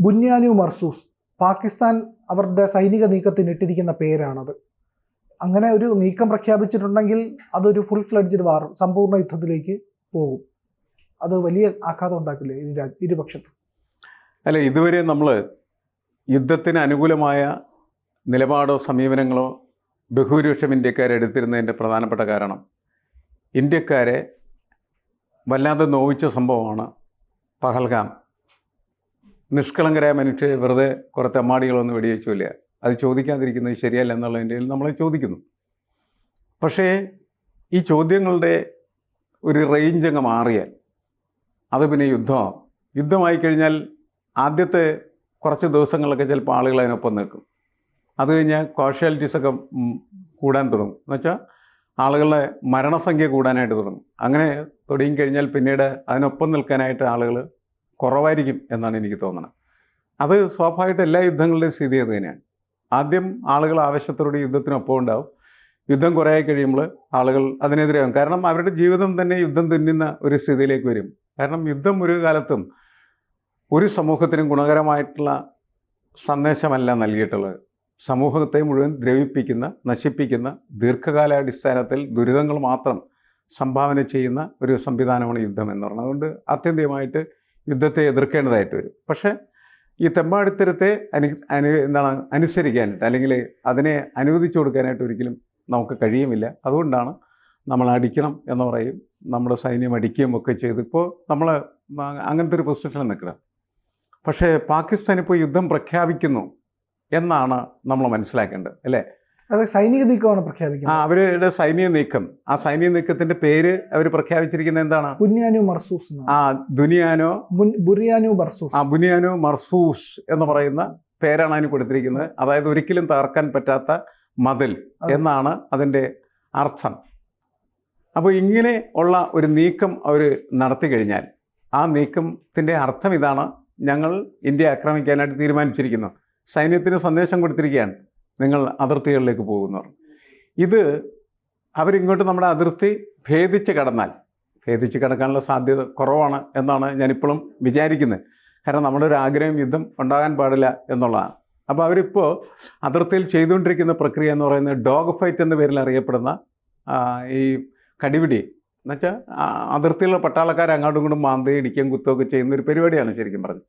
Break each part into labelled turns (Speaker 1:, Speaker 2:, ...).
Speaker 1: ബുന്യാനു മർസൂസ് പാകിസ്ഥാൻ അവരുടെ സൈനിക നീക്കത്തിന് ഇട്ടിരിക്കുന്ന പേരാണത്. അങ്ങനെ ഒരു നീക്കം പ്രഖ്യാപിച്ചിട്ടുണ്ടെങ്കിൽ അതൊരു ഫുൾ ഫ്ലഡ്ജഡ് വാർ സമ്പൂർണ യുദ്ധത്തിലേക്ക് പോകും. അത് വലിയ ആഘാതം ഉണ്ടാക്കില്ലേ ഇരു ഇരുപക്ഷത്തും?
Speaker 2: അല്ല ഇതുവരെ നമ്മൾ യുദ്ധത്തിന് അനുകൂലമായ നിലപാടോ സമീപനങ്ങളോ ബഹുഭൂരിപക്ഷം ഇന്ത്യക്കാരെ എടുത്തിരുന്നതിന്റെ പ്രധാനപ്പെട്ട കാരണം ഇന്ത്യക്കാരെ വല്ലാതെ നോവിച്ച സംഭവമാണ് പഹൽഗാം. നിഷ്കളങ്കരായ മനുഷ്യരെ വെറുതെ കുറേ തെമ്മാടികളൊന്നും വെടിവെച്ചില്ല അത് ചോദിക്കാതിരിക്കുന്നത് ശരിയല്ല എന്നുള്ളതിന്റെ നമ്മൾ ചോദിക്കുന്നു. പക്ഷേ ഈ ചോദ്യങ്ങളുടെ ഒരു റേഞ്ച് അങ്ങ് മാറിയാൽ അത് പിന്നെ യുദ്ധമാവും യുദ്ധമായി കഴിഞ്ഞാൽ ആദ്യത്തെ കുറച്ച് ദിവസങ്ങളൊക്കെ ചിലപ്പോൾ ആളുകൾ അതിനൊപ്പം നിൽക്കും. അത് കഴിഞ്ഞാൽ കോഷ്യാലിറ്റീസൊക്കെ കൂടാൻ തുടങ്ങും. എന്നുവെച്ചാൽ ആളുകളുടെ മരണസംഖ്യ കൂടാനായിട്ട് തുടങ്ങും. അങ്ങനെ തുടങ്ങി കഴിഞ്ഞാൽ പിന്നീട് അതിനൊപ്പം നിൽക്കാനായിട്ട് ആളുകൾ കുറവായിരിക്കും എന്നാണ് എനിക്ക് തോന്നുന്നത് അത് സ്വാഭാവികമായിട്ട് എല്ലാ യുദ്ധങ്ങളുടെയും സ്ഥിതി അത് തന്നെയാണ്. ആദ്യം ആളുകൾ ആവശ്യത്തോടെ യുദ്ധത്തിനൊപ്പം ഉണ്ടാവും. യുദ്ധം കുറേ കഴിയുമ്പോൾ ആളുകൾ അതിനെതിരെയാകും കാരണം അവരുടെ ജീവിതം തന്നെ യുദ്ധം തിന്നുന്ന ഒരു സ്ഥിതിയിലേക്ക് വരും. കാരണം യുദ്ധം ഒരു കാലത്തും ഒരു സമൂഹത്തിനും ഗുണകരമായിട്ടുള്ള സന്ദേശമല്ല നൽകിയിട്ടുള്ളത്. സമൂഹത്തെ മുഴുവൻ ദ്രവിപ്പിക്കുന്ന നശിപ്പിക്കുന്ന ദീർഘകാലാടിസ്ഥാനത്തിൽ ദുരിതങ്ങൾ മാത്രം സംഭാവന ചെയ്യുന്ന ഒരു സംവിധാനമാണ് യുദ്ധം എന്ന് പറയുന്നത് അതുകൊണ്ട് ആത്യന്തികമായിട്ട് യുദ്ധത്തെ എതിർക്കേണ്ടതായിട്ട് വരും. പക്ഷേ ഈ തെമ്മാടിത്തരത്തെ അനു അനു എന്താണ് അനുസരിക്കാനായിട്ട് അല്ലെങ്കിൽ അതിനെ അനുവദിച്ചു കൊടുക്കാനായിട്ട് ഒരിക്കലും നമുക്ക് കഴിയുമില്ല. അതുകൊണ്ടാണ് നമ്മൾ അടിക്കണം എന്ന് പറയും. നമ്മുടെ സൈന്യം അടിക്കുകയും ഒക്കെ ചെയ്ത്. ഇപ്പോൾ നമ്മൾ അങ്ങനത്തെ ഒരു പൊസിഷനിൽ നിൽക്കണം പക്ഷേ പാകിസ്ഥാൻ ഇപ്പോൾ യുദ്ധം പ്രഖ്യാപിക്കുന്നു എന്നാണ് നമ്മൾ മനസ്സിലാക്കേണ്ടത് അല്ലേ?
Speaker 1: അത് സൈനിക നീക്കമാണ്
Speaker 2: ആ
Speaker 1: പ്രഖ്യാപിക്കുന്നത്
Speaker 2: അവരുടെ സൈനിക നീക്കം. ആ സൈനിക നീക്കത്തിന്റെ പേര് അവർ പ്രഖ്യാപിച്ചിരിക്കുന്നത് എന്താണ്?
Speaker 1: ബുനിയാനു മർസൂസ്.
Speaker 2: ആ ദുനിയാനോ
Speaker 1: ബുറിയാനു മർസൂസ്.
Speaker 2: ആ ബുനിയാനോ മർസൂസ് എന്ന് പറയുന്ന പേരാണ് അതിന് കൊടുത്തിരിക്കുന്നത്. അതായത് ഒരിക്കലും തകർക്കാൻ പറ്റാത്ത മതിൽ എന്നാണ് അതിന്റെ അർത്ഥം. അപ്പോൾ ഇങ്ങനെ ഉള്ള ഒരു നീക്കം അവർ നടത്തി കഴിഞ്ഞാൽ ആ നീക്കത്തിന്റെ അർത്ഥം ഇതാണ് ഞങ്ങൾ ഇന്ത്യ ആക്രമിക്കാനായിട്ട് തീരുമാനിച്ചിരിക്കുന്നു. സൈന്യത്തിന് സന്ദേശം കൊടുത്തിരിക്കുകയാണ്. നിങ്ങൾ അതിർത്തികളിലേക്ക് പോകുന്നവർ. ഇത് അവരിങ്ങോട്ട് നമ്മുടെ അതിർത്തി ഭേദിച്ച് കടന്നാൽ ഭേദിച്ച് കിടക്കാനുള്ള സാധ്യത കുറവാണ് എന്നാണ് ഞാനിപ്പോഴും വിചാരിക്കുന്നത്. കാരണം നമ്മുടെ ഒരു ആഗ്രഹം യുദ്ധം ഉണ്ടാകാൻ പാടില്ല എന്നുള്ളതാണ്. അപ്പോൾ അവരിപ്പോൾ അതിർത്തിയിൽ ചെയ്തുകൊണ്ടിരിക്കുന്ന പ്രക്രിയ എന്ന് പറയുന്നത് ഡോഗ് ഫൈറ്റ് എന്ന പേരിൽ അറിയപ്പെടുന്ന ഈ കടിപിടി. എന്നുവെച്ചാൽ അതിർത്തിയിലുള്ള പട്ടാളക്കാർ അങ്ങോട്ടും ഇങ്ങോട്ടും മാന്തി ഇടിക്കുകയും കുത്തുകയൊക്കെ ചെയ്യുന്ന ഒരു പരിപാടിയാണ് ശരിക്കും പറഞ്ഞത്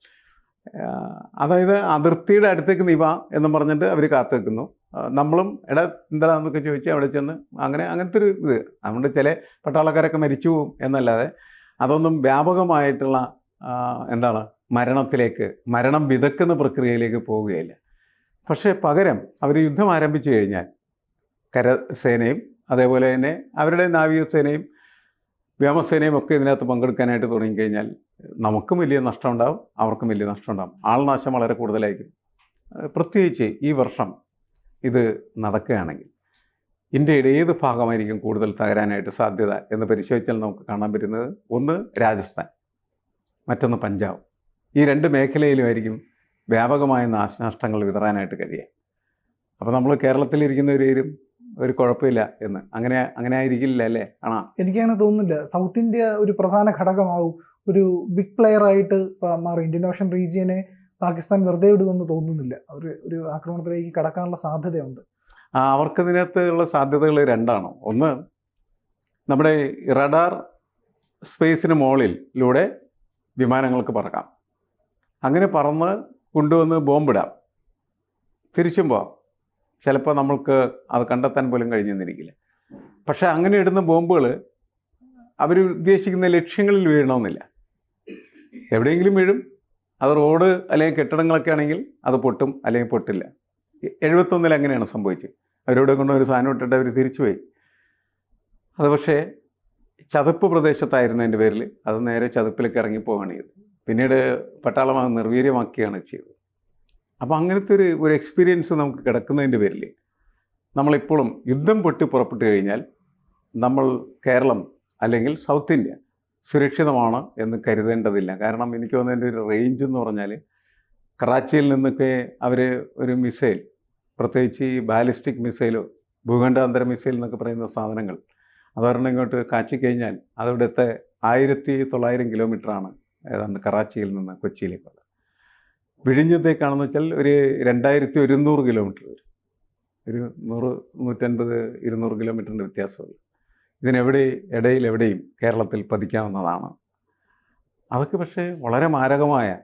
Speaker 2: അതായത് അതിർത്തിയുടെ അടുത്തേക്ക് നീ എന്ന് പറഞ്ഞിട്ട് അവർ കാത്തു വെക്കുന്നു നമ്മളും എടാ എന്താണെന്നൊക്കെ ചോദിച്ച് അവിടെ ചെന്ന് അങ്ങനെ അങ്ങനത്തെ ഒരു ഇത്. അതുകൊണ്ട് ചില പട്ടാളക്കാരൊക്കെ മരിച്ചു പോകും എന്നല്ലാതെ അതൊന്നും വ്യാപകമായിട്ടുള്ള എന്താണ് മരണത്തിലേക്ക് മരണം വിതക്കുന്ന പ്രക്രിയയിലേക്ക് പോവുകയില്ല. പക്ഷേ പകരം അവർ യുദ്ധം ആരംഭിച്ചു കഴിഞ്ഞാൽ കരസേനയും അതേപോലെ തന്നെ അവരുടെ നാവികസേനയും വ്യോമസേനയും ഒക്കെ ഇതിനകത്ത് പങ്കെടുക്കാനായിട്ട് തുടങ്ങിക്കഴിഞ്ഞാൽ നമുക്കും വലിയ നഷ്ടം ഉണ്ടാവും അവർക്കും വലിയ നഷ്ടം ഉണ്ടാവും ആൾനാശം വളരെ കൂടുതലായിരിക്കും. പ്രത്യേകിച്ച് ഈ വർഷം ഇത് നടക്കുകയാണെങ്കിൽ ഇന്ത്യയുടെ ഏത് ഭാഗമായിരിക്കും കൂടുതൽ തകരാനായിട്ട് സാധ്യത എന്ന് പരിശോധിച്ചാൽ നമുക്ക് കാണാൻ പറ്റുന്നത് ഒന്ന് രാജസ്ഥാൻ മറ്റൊന്ന് പഞ്ചാബ്. ഈ രണ്ട് മേഖലയിലുമായിരിക്കും വ്യാപകമായ നാശനഷ്ടങ്ങൾ വിതറാനായിട്ട് കഴിയുക. അപ്പോൾ നമ്മൾ കേരളത്തിലിരിക്കുന്നവരും ഒരു കുഴപ്പമില്ല എന്ന്. അങ്ങനെ അങ്ങനെ ആയിരിക്കില്ല അല്ലേ? ആണോ?
Speaker 1: എനിക്കങ്ങനെ തോന്നുന്നില്ല. സൗത്ത് ഇന്ത്യ ഒരു പ്രധാന ഘടകമാവും. ഒരു ബിഗ് പ്ലെയർ ആയിട്ട് മാറി ഇന്ത്യൻ ഓഷൻ റീജിയനെ പാകിസ്ഥാൻ വെറുതെ വിടുമെന്ന് തോന്നുന്നില്ല. അവർ ഒരു ആക്രമണത്തിലേക്ക് കടക്കാനുള്ള സാധ്യതയുണ്ട്.
Speaker 2: ആ, അവർക്കതിനകത്ത് ഉള്ള സാധ്യതകൾ രണ്ടാണ്. ഒന്ന് നമ്മുടെ റഡാർ സ്പേസിന് മുകളിലൂടെ വിമാനങ്ങൾക്ക് പറക്കാം. അങ്ങനെ പറന്ന് കൊണ്ടുവന്ന് ബോംബിടാം തിരിച്ചും പോവാം. ചിലപ്പോൾ നമ്മൾക്ക് അത് കണ്ടെത്താൻ പോലും കഴിഞ്ഞെന്നിരിക്കില്ല. പക്ഷേ അങ്ങനെ ഇടുന്ന ബോംബുകൾ അവർ ഉദ്ദേശിക്കുന്ന ലക്ഷ്യങ്ങളിൽ വീഴണമെന്നില്ല. എവിടെയെങ്കിലും വീഴും. അത് റോഡ് അല്ലെങ്കിൽ കെട്ടിടങ്ങളൊക്കെ ആണെങ്കിൽ അത് പൊട്ടും അല്ലെങ്കിൽ പൊട്ടില്ല. എഴുപത്തൊന്നിൽ അങ്ങനെയാണ് സംഭവിച്ചത്. അവരോട് കൊണ്ട് ഒരു സാധനം ഇട്ടിട്ട് അവർ തിരിച്ചുപോയി. അത് പക്ഷേ ചതുപ്പ് പ്രദേശത്തായിരുന്നതിന്റെ പേരിൽ. അത് നേരെ ചതുപ്പിലേക്ക് ഇറങ്ങിപ്പോവുകയാണ് ചെയ്തത്. പിന്നീട് പട്ടാളം നിർവീര്യമാക്കുകയാണ് ചെയ്തത്. അപ്പോൾ അങ്ങനത്തെ ഒരു ഒരു എക്സ്പീരിയൻസ് നമുക്ക് കിടക്കുന്നതിന്റെ പേരിൽ നമ്മളിപ്പോഴും യുദ്ധം പൊട്ടി പുറപ്പെട്ടു കഴിഞ്ഞാൽ നമ്മൾ കേരളം അല്ലെങ്കിൽ സൗത്ത് ഇന്ത്യ സുരക്ഷിതമാണ് എന്ന് കരുതേണ്ടതില്ല. കാരണം എനിക്ക് തോന്നുന്നതിന്റെ ഒരു റേഞ്ച് എന്ന് പറഞ്ഞാൽ കറാച്ചിയിൽ നിന്നൊക്കെ അവർ ഒരു മിസൈൽ പ്രത്യേകിച്ച് ഈ ബാലിസ്റ്റിക് മിസൈലോ ഭൂഖണ്ഡാന്തര മിസൈൽ എന്നൊക്കെ പറയുന്ന സാധനങ്ങൾ അതൊരെണ്ണം ഇങ്ങോട്ട് കാച്ചി കഴിഞ്ഞാൽ അതിവിടുത്തെ ആയിരത്തി തൊള്ളായിരം കിലോമീറ്ററാണ് ഏതാണ്ട് കറാച്ചിയിൽ നിന്ന് കൊച്ചിയിലേക്കുള്ളത് വിഴിഞ്ഞത്തേക്കാണെന്ന് വെച്ചാൽ ഒരു രണ്ടായിരത്തി ഒരുന്നൂറ് കിലോമീറ്റർ വരും. ഒരു നൂറ് നൂറ്റൻപത് ഇരുന്നൂറ് കിലോമീറ്ററിന്റെ വ്യത്യാസമുള്ളൂ ഇതിനെവിടെ ഇടയിൽ എവിടെയും കേരളത്തിൽ പതിക്കാവുന്നതാണ്. അതൊക്കെ പക്ഷേ വളരെ മാരകമായ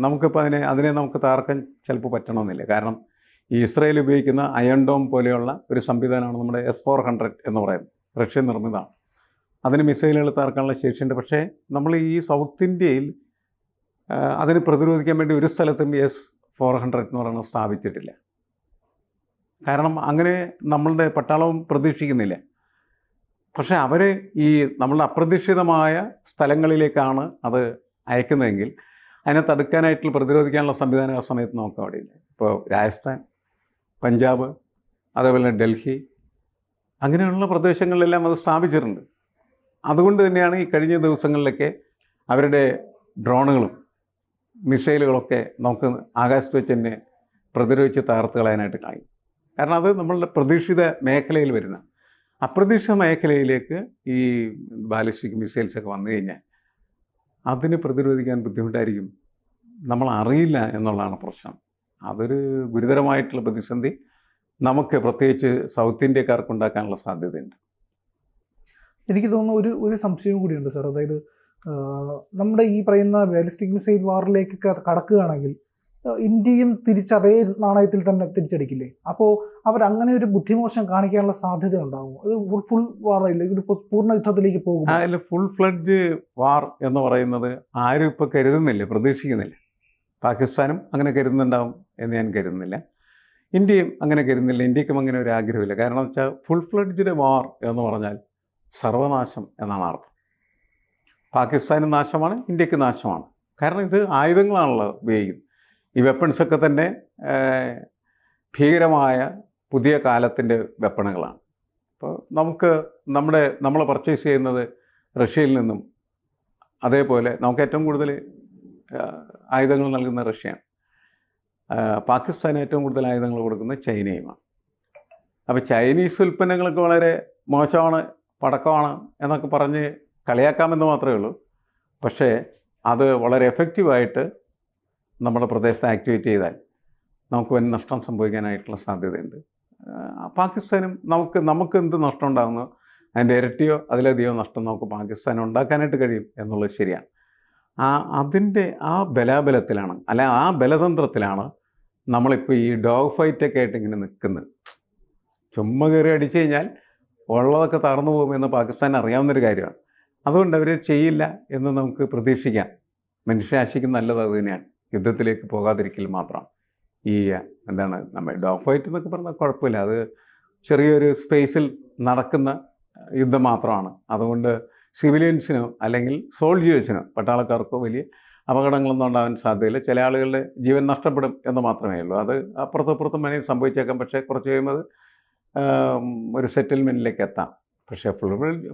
Speaker 2: നമുക്കിപ്പോൾ അതിനെ അതിനെ നമുക്ക് താർക്കം ചിലപ്പോൾ പറ്റണമെന്നില്ല. കാരണം ഈ ഇസ്രയേൽ ഉപയോഗിക്കുന്ന അയൺഡോം പോലെയുള്ള ഒരു സംവിധാനമാണ് നമ്മുടെ എസ് ഫോർ ഹൺഡ്രഡ് എന്ന് പറയുന്നത്. റഷ്യൻ നിർമ്മിതമാണ്. അതിന് മിസൈലുകൾ താർക്കാനുള്ള ശേഷിയുണ്ട്. പക്ഷേ നമ്മൾ ഈ സൗത്ത് ഇന്ത്യയിൽ അതിന് പ്രതിരോധിക്കാൻ വേണ്ടി ഒരു സ്ഥലത്തും എസ് ഫോർ ഹൺഡ്രഡ് എന്ന് പറയുന്നത് സ്ഥാപിച്ചിട്ടില്ല. കാരണം അങ്ങനെ നമ്മളുടെ പട്ടാളവും പ്രതീക്ഷിക്കുന്നില്ല. പക്ഷേ അവർ ഈ നമ്മളുടെ അപ്രതീക്ഷിതമായ സ്ഥലങ്ങളിലേക്കാണ് അത് അയക്കുന്നതെങ്കിൽ അതിനെ തടുക്കാനായിട്ടുള്ള പ്രതിരോധിക്കാനുള്ള സംവിധാനം ആ സമയത്ത് നമുക്ക് അവിടെ ഇല്ല ഇപ്പോൾ രാജസ്ഥാൻ പഞ്ചാബ് അതേപോലെ ഡൽഹി അങ്ങനെയുള്ള പ്രദേശങ്ങളിലെല്ലാം അത് സ്ഥാപിച്ചിട്ടുണ്ട്. അതുകൊണ്ട് തന്നെയാണ് ഈ കഴിഞ്ഞ ദിവസങ്ങളിലൊക്കെ അവരുടെ ഡ്രോണുകളും മിസൈലുകളൊക്കെ നമുക്ക് ആകാശത്ത് വെച്ച് തന്നെ പ്രതിരോധിച്ച് തകർത്ത് കളയാനായിട്ട് കഴിയും. കാരണം അത് നമ്മളുടെ പ്രതീക്ഷിത മേഖലയിൽ വരുന്ന അപ്രതീക്ഷിത മേഖലയിലേക്ക് ഈ ബാലിസ്റ്റിക് മിസൈൽസൊക്കെ വന്നു കഴിഞ്ഞാൽ അതിന് പ്രതിരോധിക്കാൻ ബുദ്ധിമുട്ടായിരിക്കും. നമ്മൾ അറിയില്ല എന്നുള്ളതാണ് പ്രശ്നം. അതൊരു ഗുരുതരമായിട്ടുള്ള പ്രതിസന്ധി. നമുക്ക് പ്രത്യേകിച്ച് സൗത്ത് ഇന്ത്യക്കാർക്ക് ഉണ്ടാക്കാനുള്ള സാധ്യതയുണ്ട്.
Speaker 1: എനിക്ക് തോന്നുന്നു ഒരു ഒരു സംശയവും കൂടിയുണ്ട് സാർ. അതായത് നമ്മുടെ ഈ പറയുന്ന ബാലിസ്റ്റിക് മിസൈൽ വാറിലേക്കൊക്കെ കടക്കുകയാണെങ്കിൽ ഇന്ത്യയും തിരിച്ച് അതേ നാണയത്തിൽ തന്നെ തിരിച്ചടിക്കില്ലേ? അപ്പോൾ അവർ അങ്ങനെ ഒരു ബുദ്ധിമോശം കാണിക്കാനുള്ള സാധ്യത ഉണ്ടാകും അത് ഫുൾ വാറില്ല ഒരു പൂർണ യുദ്ധത്തിലേക്ക് പോകും
Speaker 2: അതിൽ ഫുൾ ഫ്ലഡ്ജ് വാർ എന്ന് പറയുന്നത് ആരും ഇപ്പോൾ കരുതുന്നില്ല പ്രതീക്ഷിക്കുന്നില്ല. പാകിസ്ഥാനും അങ്ങനെ കരുതുന്നുണ്ടാവും എന്ന് ഞാൻ കരുതുന്നില്ല. ഇന്ത്യയും അങ്ങനെ കരുതുന്നില്ല ഇന്ത്യക്കും അങ്ങനെ ഒരു ആഗ്രഹമില്ല. കാരണം വെച്ചാൽ ഫുൾ ഫ്ലഡ്ജ്ഡ് വാർ എന്ന് പറഞ്ഞാൽ സർവനാശം എന്നാണ് അർത്ഥം. പാകിസ്ഥാന് നാശമാണ് ഇന്ത്യയ്ക്ക് നാശമാണ്. കാരണം ഇത് ആയുധങ്ങളാണല്ലോ ഉപയോഗിക്കുന്നത്. ഈ വെപ്പൺസൊക്കെ തന്നെ ഭീകരമായ പുതിയ കാലത്തിന്റെ വെപ്പണുകളാണ് അപ്പോൾ നമുക്ക് നമ്മുടെ നമ്മൾ പർച്ചേസ് ചെയ്യുന്നത് റഷ്യയിൽ നിന്നും അതേപോലെ നമുക്ക് ഏറ്റവും കൂടുതൽ ആയുധങ്ങൾ നൽകുന്ന റഷ്യയാണ്. പാകിസ്ഥാൻ ഏറ്റവും കൂടുതൽ ആയുധങ്ങൾ കൊടുക്കുന്ന ചൈനയുമാണ്. അപ്പോൾ ചൈനീസ് ഉൽപ്പന്നങ്ങളൊക്കെ വളരെ മോശമാണ് പടക്കമാണ് എന്നൊക്കെ പറഞ്ഞ് കളിയാക്കാമെന്ന് മാത്രമേ ഉള്ളൂ. പക്ഷേ അത് വളരെ എഫക്റ്റീവായിട്ട് നമ്മുടെ പ്രദേശത്ത് ആക്ടിവേറ്റ് ചെയ്താൽ നമുക്ക് വൻ നഷ്ടം സംഭവിക്കാനായിട്ടുള്ള സാധ്യതയുണ്ട്. പാകിസ്ഥാനും നമുക്ക് നമുക്ക് എന്ത് നഷ്ടം ഉണ്ടാകുന്നു അതിന്റെ ഇരട്ടിയോ അതിലധികമോ നഷ്ടം നമുക്ക് പാകിസ്ഥാൻ ഉണ്ടാക്കാനായിട്ട് കഴിയും എന്നുള്ളത് ശരിയാണ്. ആ അതിന്റെ ആ ബലാബലത്തിലാണ് അല്ല ആ ബലതന്ത്രത്തിലാണ് നമ്മളിപ്പോൾ ഈ ഡോഗ് ഫൈറ്റൊക്കെ ആയിട്ട് ഇങ്ങനെ നിൽക്കുന്നത്. ചുമ്മാ കയറി അടിച്ചു കഴിഞ്ഞാൽ ഉള്ളതൊക്കെ തകർന്നു പോകുമെന്ന് പാകിസ്ഥാൻ അറിയാവുന്നൊരു കാര്യമാണ്. അതുകൊണ്ട് അവർ ചെയ്യില്ല എന്ന് നമുക്ക് പ്രതീക്ഷിക്കാം. മനുഷ്യരാശിക്ക് നല്ലത് അത് തന്നെയാണ്. യുദ്ധത്തിലേക്ക് പോകാതിരിക്കൽ മാത്രം. ഈ എന്താണ് നമ്മൾ ഡോഗ് ഫൈറ്റ് എന്നൊക്കെ പറഞ്ഞാൽ കുഴപ്പമില്ല. അത് ചെറിയൊരു സ്പേസിൽ നടക്കുന്ന യുദ്ധം മാത്രമാണ്. അതുകൊണ്ട് സിവിലിയൻസിനോ അല്ലെങ്കിൽ സോൾജിയേഴ്സിനോ പട്ടാളക്കാർക്കോ വലിയ അപകടങ്ങളൊന്നും ഉണ്ടാകാൻ സാധ്യതയില്ല. ചില ആളുകളുടെ ജീവൻ നഷ്ടപ്പെടും എന്ന് മാത്രമേ ഉള്ളൂ. അത് അപ്പുറത്തും അപ്പുറത്തും വേണമെങ്കിൽ സംഭവിച്ചേക്കാം. പക്ഷേ കുറച്ച് കഴിയുമ്പോൾ ഒരു സെറ്റിൽമെന്റിലേക്ക് എത്താം. പക്ഷേ ഫുൾ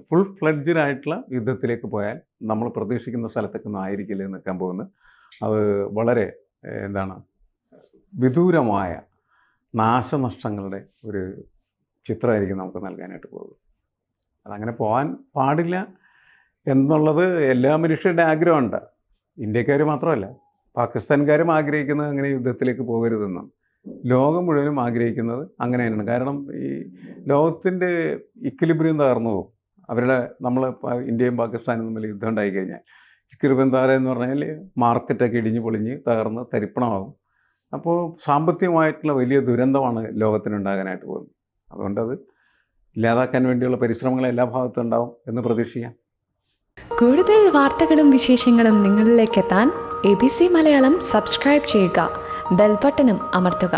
Speaker 2: ഫുൾ ഫ്ലഡ്ജിനായിട്ടുള്ള യുദ്ധത്തിലേക്ക് പോയാൽ നമ്മൾ പ്രതീക്ഷിക്കുന്ന സ്ഥലത്തേക്കൊന്നും ആയിരിക്കില്ല നിൽക്കാൻ പോകുന്നത്. അത് വളരെ എന്താണ് വിദൂരമായ നാശനഷ്ടങ്ങളുടെ ഒരു ചിത്രമായിരിക്കും നമുക്ക് നൽകാനായിട്ട് പോകുന്നത്. അതങ്ങനെ പോകാൻ പാടില്ല എന്നുള്ളത് എല്ലാ മനുഷ്യരുടെ ആഗ്രഹമുണ്ട്. ഇന്ത്യക്കാർ മാത്രമല്ല പാകിസ്ഥാൻകാരും ആഗ്രഹിക്കുന്നത് അങ്ങനെ യുദ്ധത്തിലേക്ക് പോകരുതെന്നാണ് ലോകം മുഴുവനും ആഗ്രഹിക്കുന്നത് അങ്ങനെ തന്നെയാണ് കാരണം ഈ ലോകത്തിന്റെ ഇക്വിലിബ്രിയം തകർന്നു പോകും. അവരുടെ നമ്മൾ ഇന്ത്യയും പാകിസ്ഥാനും തമ്മിൽ യുദ്ധം ഉണ്ടായി കഴിഞ്ഞാൽ ഇക്വിലിബ്രിയം തകരെന്ന് എന്ന് പറഞ്ഞാൽ മാർക്കറ്റൊക്കെ ഇടിഞ്ഞ് പൊളിഞ്ഞ് തകർന്ന് തരിപ്പണമാകും. അപ്പോൾ സാമ്പത്തികമായിട്ടുള്ള വലിയ ദുരന്തമാണ് ലോകത്തിനുണ്ടാകാനായിട്ട് പോകുന്നത്. അതുകൊണ്ടത് ഇല്ലാതാക്കാൻ വേണ്ടിയുള്ള പരിശ്രമങ്ങൾ എല്ലാ ഭാഗത്തും ഉണ്ടാവും എന്ന് പ്രതീക്ഷിക്കാം.
Speaker 3: കൂടുതൽ വാർത്തകളും വിശേഷങ്ങളും നിങ്ങളിലേക്ക് എത്താൻ A B C Malayalam subscribe ചെയ്യുക. ബെൽബട്ടനും അമർത്തുക